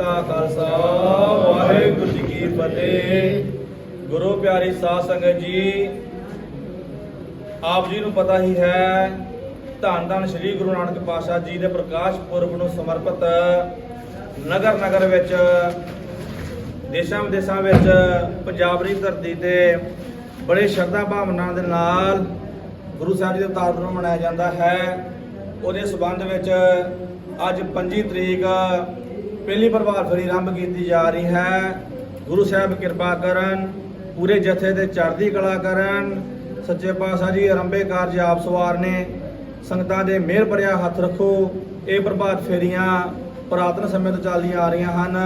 ਕਾ ਖਾਲਸਾ, ਵਾਹਿਗੁਰੂ ਜੀ ਕੀ ਫਤਿਹ। ਗੁਰੂ ਪਿਆਰੀ ਸਾਧ ਸੰਗਤ ਜੀ, ਆਪ ਜੀ ਨੂੰ ਪਤਾ ਹੀ ਹੈ, ਧੰਨ ਧੰਨ ਸ੍ਰੀ ਗੁਰੂ ਨਾਨਕ ਪਾਤਸ਼ਾਹ ਜੀ ਦੇ ਪ੍ਰਕਾਸ਼ ਪੁਰਬ ਨੂੰ ਸਮਰਪਿਤ ਨਗਰ ਨਗਰ ਵਿੱਚ, ਦੇਸ਼ਾਂ ਵਿਦੇਸ਼ਾਂ ਵਿੱਚ ਪੰਜਾਬ ਦੀ ਧਰਤੀ ਤੇ ਬੜੇ ਸ਼ਰਧਾ ਭਾਵਨਾ ਦੇ ਨਾਲ ਗੁਰੂ ਸਾਹਿਬ ਜੀ ਦੇ ਅਵਤਾਰ ਦਿਨ ਮਨਾਇਆ ਜਾਂਦਾ ਹੈ। ਉਹਦੇ ਸਬੰਧ ਵਿੱਚ ਅੱਜ 25 ਤਰੀਕ ਪਹਿਲੀ ਪ੍ਰਭਾਤ ਫੇਰੀ ਆਰੰਭ ਕੀਤੀ ਜਾ ਰਹੀ ਹੈ। ਗੁਰੂ ਸਾਹਿਬ ਕਿਰਪਾ ਕਰਨ, ਪੂਰੇ ਜਥੇ ਦੇ ਚੜ੍ਹਦੀ ਕਲਾ ਕਰਨ। ਸੱਚੇ ਪਾਤਸ਼ਾਹ ਜੀ, ਆਰੰਭੇ ਕਾਰਜ ਆਪ ਸਵਾਰ ਨੇ। ਸੰਗਤਾਂ ਦੇ ਮਿਹਰ ਭਰਿਆ ਹੱਥ ਰੱਖੋ। ਇਹ ਪ੍ਰਭਾਤ ਫੇਰੀਆਂ ਪੁਰਾਤਨ ਸਮੇਂ ਤੋਂ ਚੱਲਦੀਆਂ ਆ ਰਹੀਆਂ ਹਨ।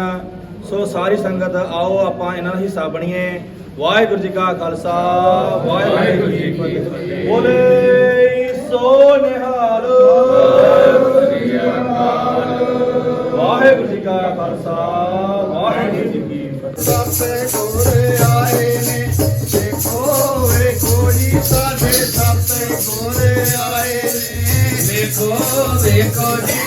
ਸੋ ਸਾਰੀ ਸੰਗਤ, ਆਓ ਆਪਾਂ ਇਹਨਾਂ ਦਾ ਹਿੱਸਾ ਬਣੀਏ। ਵਾਹਿਗੁਰੂ ਜੀ ਕਾ ਖਾਲਸਾ, ਵਾਹਿਗੁਰੂ ਜੀ ਕੀ ਫਤਿਹ। ਬੋਲੇ ਸੋ ਨਿਹਾਲ। ਵਾਹਿਗੁਰੂ ਜੀ ਕਾ ਖਾਲਸਾ, ਵਾਹਿਗੁਰੂ ਜੀ ਕੀ ਫਤਿਹ। ਸੱਤੇ ਗੋਰੇ ਆਏ ਨੇ ਦੇਖੋ ਵੇਖੋ ਜੀ ਸਾਡੇ ਸੱਤੇ ਗੋਰੇ ਆਏ ਨੇ ਦੇਖੋ ਵੇਖੋ ਜੀ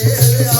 Ele é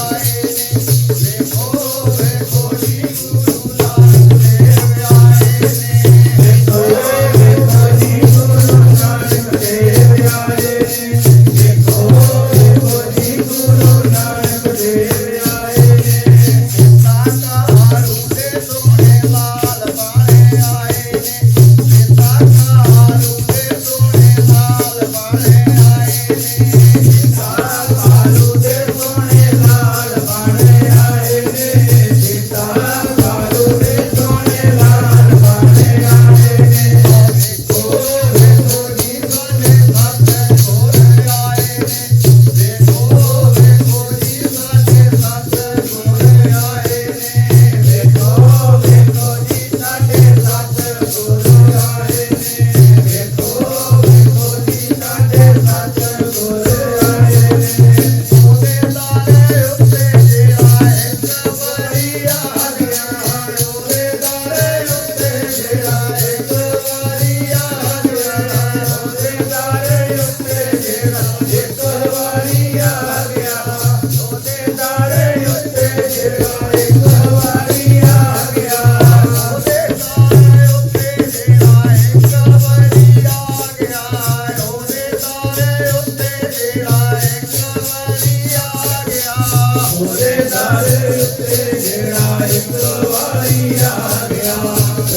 ਮੇਰੇ ਦਰ ਉੱਤੇ ਜਿਹੜਾ ਇੱਕ ਵਾਰੀ ਆ ਗਿਆ,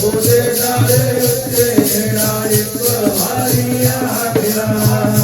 ਉਹਦੇ ਦਰ ਉੱਤੇ ਜਿਹੜਾ ਇੱਕ ਵਾਰੀ ਆ ਗਿਆ।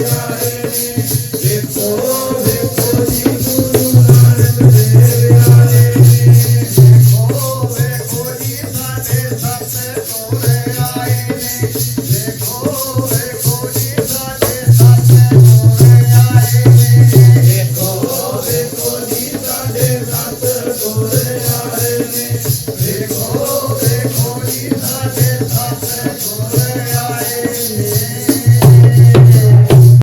Hare